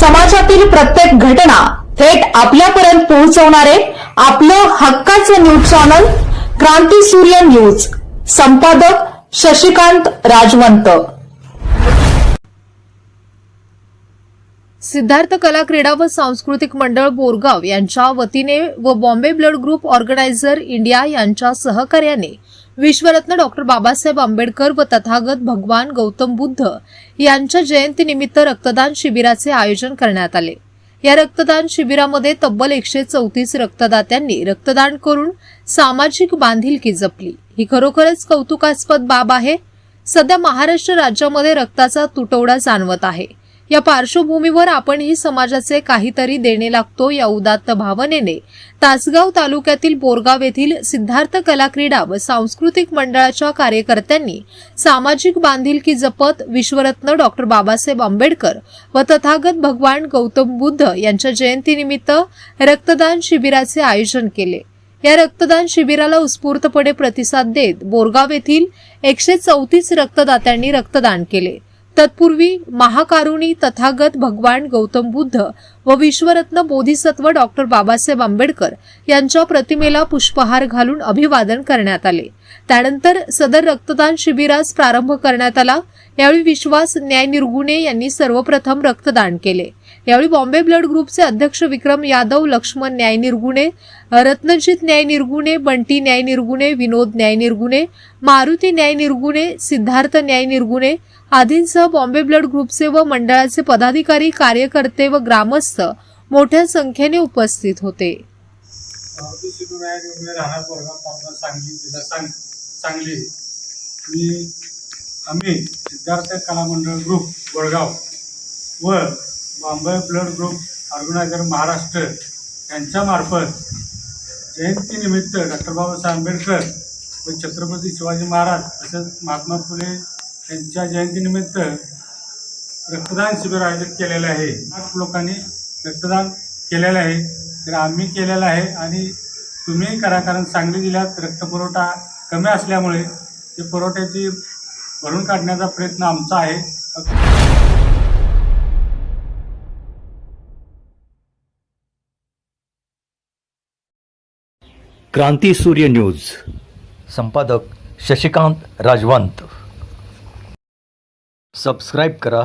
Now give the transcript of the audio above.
समाजातील प्रत्येक घटना थेट आपल्यापर्यंत पोहोचवणारे आपलं हक्काचं न्यूज चॅनल क्रांती सूर्य न्यूज. संपादक शशिकांत राजवंत. सिद्धार्थ कला क्रीडा व सांस्कृतिक मंडळ बोरगाव यांच्या वतीने व Bombay blood group organizer India यांच्या सहकार्याने विश्वरत्न डॉक्टर बाबासाहेब आंबेडकर व तथागत भगवान गौतम बुद्ध यांच्या जयंतीनिमित्त रक्तदान शिबिराचे आयोजन करण्यात आले. या रक्तदान शिबिरामध्ये तब्बल एकशे चौतीस रक्तदात्यांनी रक्तदान करून सामाजिक बांधिलकी जपली. ही खरोखरच कौतुकास्पद बाब आहे. सध्या महाराष्ट्र राज्यामध्ये रक्ताचा तुटवडा जाणवत आहे. या पार्श्वभूमीवर आपणही समाजाचे काहीतरी देणे लागतो या उदात्त भावनेने. तासगाव तालुक्यातील बोरगाव येथील सिद्धार्थ कला क्रीडा व सांस्कृतिक मंडळाच्या कार्यकर्त्यांनी सामाजिक बांधिलकी जपत विश्वरत्न डॉक्टर बाबासाहेब आंबेडकर व तथागत भगवान गौतम बुद्ध यांच्या जयंतीनिमित्त रक्तदान शिबिराचे आयोजन केले. या रक्तदान शिबिराला उत्स्फूर्तपणे प्रतिसाद देत बोरगाव येथील एकशे चौतीस रक्तदात्यांनी रक्तदान केले. तत्पूर्वी महाकारुणी तथागत भगवान गौतम बुद्ध व विश्वरत्न बोधिसत्व डॉक्टर बाबासाहेब आंबेडकर यांच्या प्रतिमेला पुष्पहार घालून अभिवादन करण्यात आले. त्यानंतर सदर रक्तदान शिबिरास प्रारंभ करण्यात आला. यावेळी विश्वास न्याय निर्गुणे यांनी सर्वप्रथम रक्तदान केले. यावेळी बॉम्बे ब्लड ग्रुपचे अध्यक्ष विक्रम यादव लक्ष्मण न्याय निर्गुणे रत्नजित न्याय निर्गुणे बंटी न्याय निर्गुणे विनोद न्याय निर्गुणे मारुती न्याय निर्गुणे सिद्धार्थ न्याय निर्गुणे आदींसह बॉम्बे ब्लड ग्रुपचे व मंडळाचे पदाधिकारी कार्यकर्ते व ग्रामस्थ मोठ्या संख्येने उपस्थित होते. मारुती सिद्धविनायक उमे राहणार बोरगाव तालुका सांगली जिल्हा सांग सांगली. मी आम्ही सिद्धार्थ कला मंडळ ग्रुप बोरगाव व Bombay blood group organizer Maharashtra यांच्यामार्फत जयंतीनिमित्त डॉक्टर बाबासाहेब आंबेडकर व छत्रपती शिवाजी महाराज तसेच महात्मा फुले यांच्या जयंतीनिमित्त रक्तदान शिबिर आयोजित केलेलं आहे. आठ लोकांनी रक्तदान केलेलं आहे. तर आम्ही केलेलं आहे आणि तुम्ही करा कारण सांगली जिल्ह्यात रक्तपुरवठा कमी असल्यामुळे ते पुरवठ्याची भरून काढण्याचा प्रयत्न आमचा आहे. क्रांती सूर्य न्यूज. संपादक शशिकांत राजवंत. सबस्क्राईब करा.